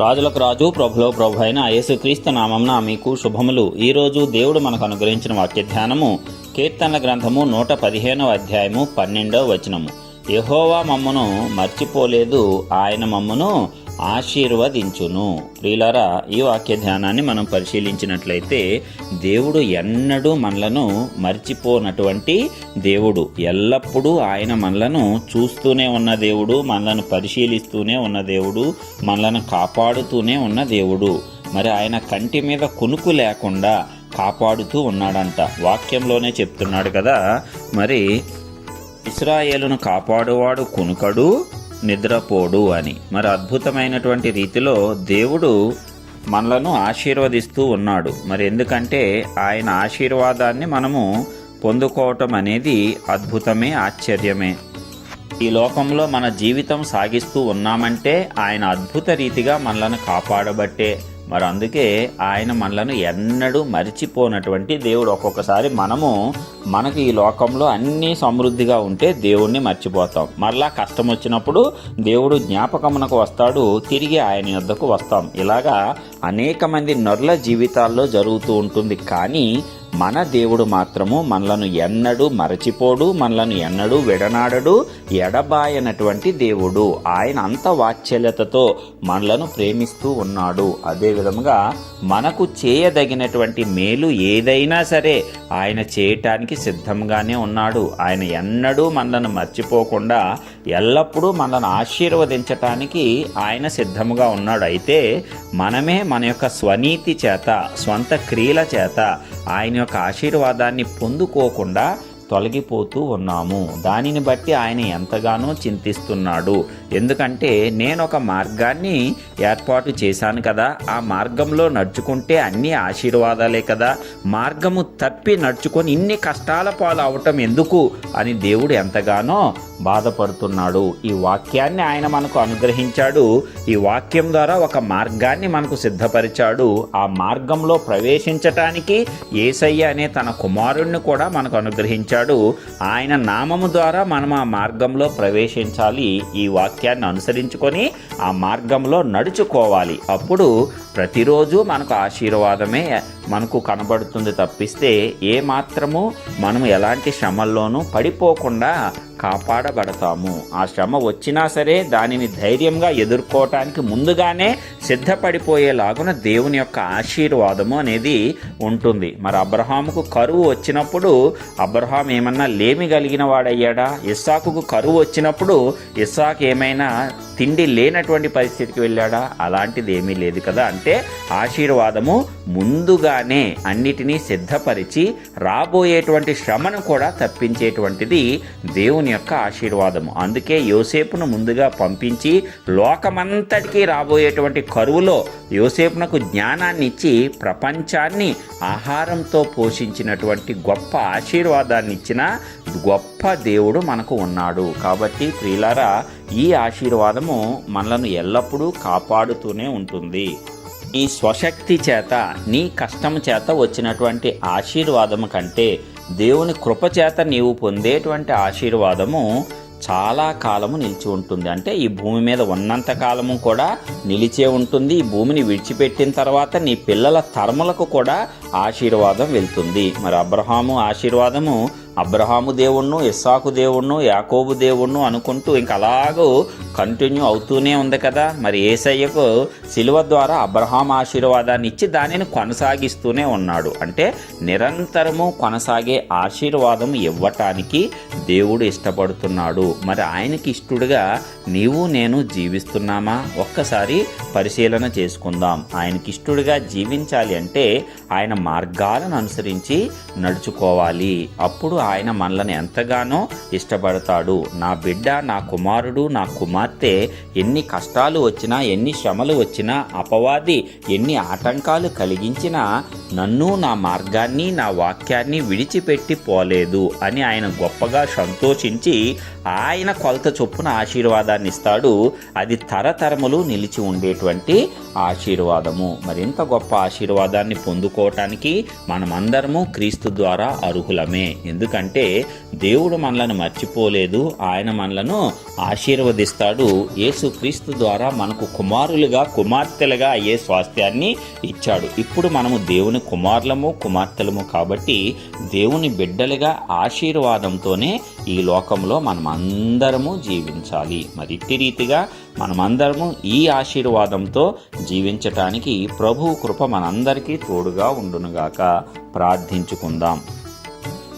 రాజులకు రాజు ప్రభులో ప్రభు అయిన యేసుక్రీస్తు నామంన మీకు శుభములు. ఈరోజు దేవుడు మనకు అనుగ్రహించిన వాక్య ధ్యానము కీర్తనల గ్రంథము నూట పదిహేనవ అధ్యాయము పన్నెండవ వచనము. యహోవా మమ్మను మర్చిపోలేదు ఆయన మమ్మను ఆశీర్వదించును. ప్రియులారా ఈ వాక్య ధ్యానాన్ని మనం పరిశీలించినట్లయితే దేవుడు ఎన్నడూ మనలను మర్చిపోనటువంటి దేవుడు. ఎల్లప్పుడూ ఆయన మనలను చూస్తూనే ఉన్న దేవుడు మనలను పరిశీలిస్తూనే ఉన్న దేవుడు మనలను కాపాడుతూనే ఉన్న దేవుడు. మరి ఆయన కంటి మీద కునుకు లేకుండా కాపాడుతూ ఉన్నాడంట. వాక్యంలోనే చెప్తున్నాడు కదా మరి ఇస్రాయేలును కాపాడువాడు కునుకడు నిద్రపోడు అని. మరి అద్భుతమైనటువంటి రీతిలో దేవుడు మనలను ఆశీర్వదిస్తూ ఉన్నాడు. మరి ఎందుకంటే ఆయన ఆశీర్వాదాన్ని మనము పొందుకోవటం అనేది అద్భుతమే ఆశ్చర్యమే. ఈ లోకంలో మన జీవితం సాగిస్తూ ఉన్నామంటే ఆయన అద్భుత రీతిగా మనలను కాపాడబట్టే మరి అందుకే ఆయన మనలను ఎన్నడూ మరిచిపోనటువంటి దేవుడు. ఒక్కొక్కసారి మనము మనకు ఈ లోకంలో అన్నీ సమృద్ధిగా ఉంటే దేవుణ్ణి మర్చిపోతాం. మరలా కష్టం వచ్చినప్పుడు దేవుడు జ్ఞాపకమునకు వస్తాడు తిరిగి ఆయన యొద్దకు వస్తాం. ఇలాగా అనేక మంది నరుల జీవితాల్లో జరుగుతూ ఉంటుంది. కానీ మన దేవుడు మాత్రము మనలను ఎన్నడూ మరచిపోడు మనలను ఎన్నడూ విడనాడడు ఎడబాయనటువంటి దేవుడు. ఆయన అంత వాత్సల్యతతో మనలను ప్రేమిస్తూ ఉన్నాడు. అదేవిధముగా మనకు చేయదగినటువంటి మేలు ఏదైనా సరే ఆయన చేయటానికి సిద్ధంగానే ఉన్నాడు. ఆయన ఎన్నడూ మనలను మర్చిపోకుండా ఎల్లప్పుడూ మనల్ని ఆశీర్వదించటానికి ఆయన సిద్ధముగా ఉన్నాడు. అయితే మనమే మన యొక్క స్వనీతి చేత స్వంత క్రియల చేత ఆయన యొక్క ఆశీర్వాదాన్ని పొందుకోకుండా తొలగిపోతూ ఉన్నాము. దానిని బట్టి ఆయన ఎంతగానో చింతిస్తున్నాడు. ఎందుకంటే నేను ఒక మార్గాన్ని ఏర్పాటు చేశాను కదా. ఆ మార్గంలో నడుచుకుంటే అన్ని ఆశీర్వాదాలే కదా. మార్గము తప్పి నడుచుకొని ఇన్ని కష్టాల పాలు అవటం ఎందుకు అని దేవుడు ఎంతగానో బాధపడుతున్నాడు. ఈ వాక్యాన్ని ఆయన మనకు అనుగ్రహించాడు. ఈ వాక్యం ద్వారా ఒక మార్గాన్ని మనకు సిద్ధపరిచాడు. ఆ మార్గంలో ప్రవేశించటానికి ఏసయ్య అనే తన కుమారుణ్ణి కూడా మనకు అనుగ్రహించాడు. ఆయన నామము ద్వారా మనం ఆ మార్గంలో ప్రవేశించాలి. ఈ వాక్యాన్ని అనుసరించుకొని ఆ మార్గంలో నడుచుకోవాలి. అప్పుడు ప్రతిరోజు మనకు ఆశీర్వాదమే మనకు కనబడుతుంది తప్పిస్తే ఏ మాత్రము మనం ఎలాంటి శ్రమల్లోనూ పడిపోకుండా కాపాడబడతాము. ఆ శ్రమ వచ్చినా సరే దానిని ధైర్యంగా ఎదుర్కోవటానికి ముందుగానే సిద్ధపడిపోయేలాగున దేవుని యొక్క ఆశీర్వాదము అనేది ఉంటుంది. మరి అబ్రహాముకు కరువు వచ్చినప్పుడు అబ్రహాం ఏమన్నా లేమి కలిగిన వాడయ్యాడా? ఇస్సాకుకు కరువు వచ్చినప్పుడు ఇస్సాకు ఏమైనా తిండి లేనటువంటి పరిస్థితికి వెళ్ళాడా? అలాంటిది ఏమీ లేదు కదా. అంటే ఆశీర్వాదము ముందుగానే అన్నిటినీ సిద్ధపరిచి రాబోయేటువంటి శ్రమను కూడా తప్పించేటువంటిది దేవుని యొక్క ఆశీర్వాదము. అందుకే యోసేపును ముందుగా పంపించి లోకమంతటికి రాబోయేటువంటి కరువులో యోసేపునకు జ్ఞానాన్ని ఇచ్చి ప్రపంచాన్ని ఆహారంతో పోషించినటువంటి గొప్ప ఆశీర్వాదాన్ని ఇచ్చిన గొప్ప దేవుడు మనకు ఉన్నాడు. కాబట్టి ప్రియులారా ఈ ఆశీర్వాదము మనలను ఎల్లప్పుడూ కాపాడుతూనే ఉంటుంది. నీ స్వశక్తి చేత నీ కష్టము చేత వచ్చినటువంటి ఆశీర్వాదము కంటే దేవుని కృప చేత నీవు పొందేటువంటి ఆశీర్వాదము చాలా కాలము నిలిచి ఉంటుంది. అంటే ఈ భూమి మీద ఉన్నంత కాలము కూడా నిలిచే ఉంటుంది. ఈ భూమిని విడిచిపెట్టిన తర్వాత నీ పిల్లల తరములకు కూడా ఆశీర్వాదం వెళ్తుంది. మరి అబ్రహాము ఆశీర్వాదము అబ్రహాము దేవుణ్ణు ఇస్సాకు దేవుణ్ణు యాకోబు దేవుణ్ణు అనుకుంటూ ఇంక అలాగూ కంటిన్యూ అవుతూనే ఉంది కదా. మరి ఏసయ్యకు శిలువ ద్వారా అబ్రహాం ఆశీర్వాదాన్ని ఇచ్చి దానిని కొనసాగిస్తూనే ఉన్నాడు. అంటే నిరంతరము కొనసాగే ఆశీర్వాదం ఇవ్వటానికి దేవుడు ఇష్టపడుతున్నాడు. మరి ఆయనకి ఇష్టడుగా నీవు నేను జీవిస్తున్నామా? ఒక్కసారి పరిశీలన చేసుకుందాం. ఆయనకి ఇష్టడుగా జీవించాలి అంటే ఆయన మార్గాలను అనుసరించి నడుచుకోవాలి. అప్పుడు ఆయన మనల్ని ఎంతగానో ఇష్టపడతాడు. నా బిడ్డ నా కుమారుడు నా కుమార్తె ఎన్ని కష్టాలు వచ్చినా ఎన్ని శ్రమలు వచ్చినా అపవాది ఎన్ని ఆటంకాలు కలిగించినా నన్ను నా మార్గాన్ని నా వాక్యాన్ని విడిచిపెట్టి పోలేదు అని ఆయన గొప్పగా సంతోషించి ఆయన కొలత చొప్పున ఆశీర్వాదాన్ని ఇస్తాడు. అది తరతరములు నిలిచి ఉండేటువంటి ఆశీర్వాదము. మరింత గొప్ప ఆశీర్వాదాన్ని పొందుకోవటానికి చేయడానికి మనమందరము క్రీస్తు ద్వారా అర్హులమే. ఎందుకంటే దేవుడు మనలను మర్చిపోలేదు ఆయన మనలను ఆశీర్వదిస్తాడు. యేసు క్రీస్తు ద్వారా మనకు కుమారులుగా కుమార్తెలుగా అయ్యే స్వాస్థ్యాన్ని ఇచ్చాడు. ఇప్పుడు మనము దేవుని కుమారులము కుమార్తెలము కాబట్టి దేవుని బిడ్డలుగా ఆశీర్వాదంతోనే ఈ లోకంలో మనమందరము జీవించాలి. మరి ఇట్టి రీతిగా మనమందరము ఈ ఆశీర్వాదంతో జీవించటానికి ప్రభు కృప మనందరికీ తోడుగా ఉండునుగాక ప్రార్థించుకుందాం.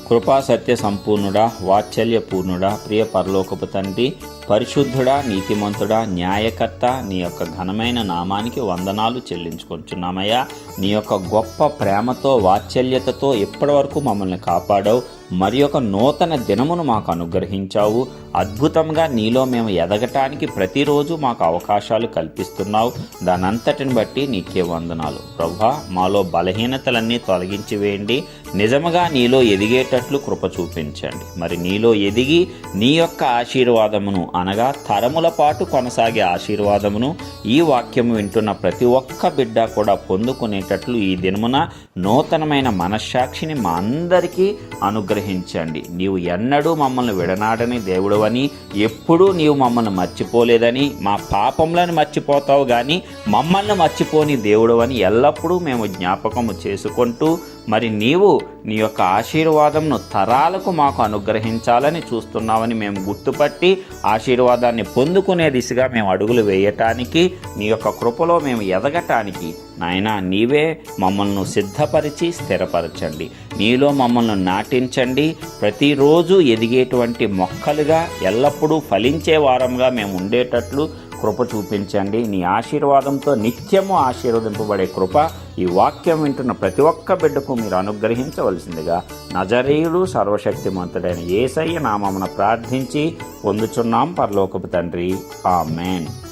కృపా సత్య సంపూర్ణుడా వాత్సల్య పూర్ణుడా ప్రియ పరలోకపు తండ్రి పరిశుద్ధుడా నీతిమంతుడా న్యాయకర్త నీ యొక్క ఘనమైన నామానికి వందనాలు చెల్లించుకుంటున్నామయ్యా నీ యొక్క గొప్ప ప్రేమతో వాత్సల్యతతో ఇప్పటివరకు మమ్మల్ని కాపాడావు. మరి ఒక నూతన దినమును మాకు అనుగ్రహించావు. అద్భుతంగా నీలో మేము ఎదగటానికి ప్రతిరోజు మాకు అవకాశాలు కల్పిస్తున్నావు. దానంతటిని బట్టి నీకే వందనాలు. ప్రభా మాలో బలహీనతలన్నీ తొలగించి వేయండి. నిజముగా నీలో ఎదిగేటట్లు కృప చూపించండి. మరి నీలో ఎదిగి నీ యొక్క ఆశీర్వాదమును అనగా తరముల పాటు కొనసాగే ఆశీర్వాదమును ఈ వాక్యం వింటున్న ప్రతి ఒక్క బిడ్డ కూడా పొందుకునేటట్లు ఈ దినమున నూతనమైన మనశ్శాక్షిని మా అందరికీ అనుగ్రహించండి. నీవు ఎన్నడూ మమ్మల్ని విడనాడని దేవుడవని ఎప్పుడూ నీవు మమ్మల్ని మర్చిపోలేదని మా పాపములను మర్చిపోతావు కానీ మమ్మల్ని మర్చిపోని దేవుడవని ఎల్లప్పుడూ మేము జ్ఞాపకము చేసుకుంటూ మరి నీవు నీ యొక్క ఆశీర్వాదంను తరాలకు మాకు అనుగ్రహించాలని చూస్తున్నావని మేము గుర్తుపట్టి ఆశీర్వాదాన్ని పొందుకునే దిశగా మేము అడుగులు వేయటానికి నీ యొక్క కృపలో మేము ఎదగటానికి నాయన నీవే మమ్మల్ని సిద్ధపరిచి స్థిరపరచండి. నీలో మమ్మల్ని నాటించండి. ప్రతిరోజు ఎదిగేటువంటి మొక్కలుగా ఎల్లప్పుడూ ఫలించే వారంగా మేము ఉండేటట్లు కృప చూపించండి. నీ ఆశీర్వాదంతో నిత్యము ఆశీర్వదింపబడే కృప ఈ వాక్యం వింటున్న ప్రతి ఒక్క బిడ్డకు మీరు అనుగ్రహించవలసిందిగా నజరీయుడు సర్వశక్తిమంతుడైన ఏసయ్య నామమున ప్రార్థించి పొందుచున్నాం. పరలోకపు తండ్రి. ఆమెన్.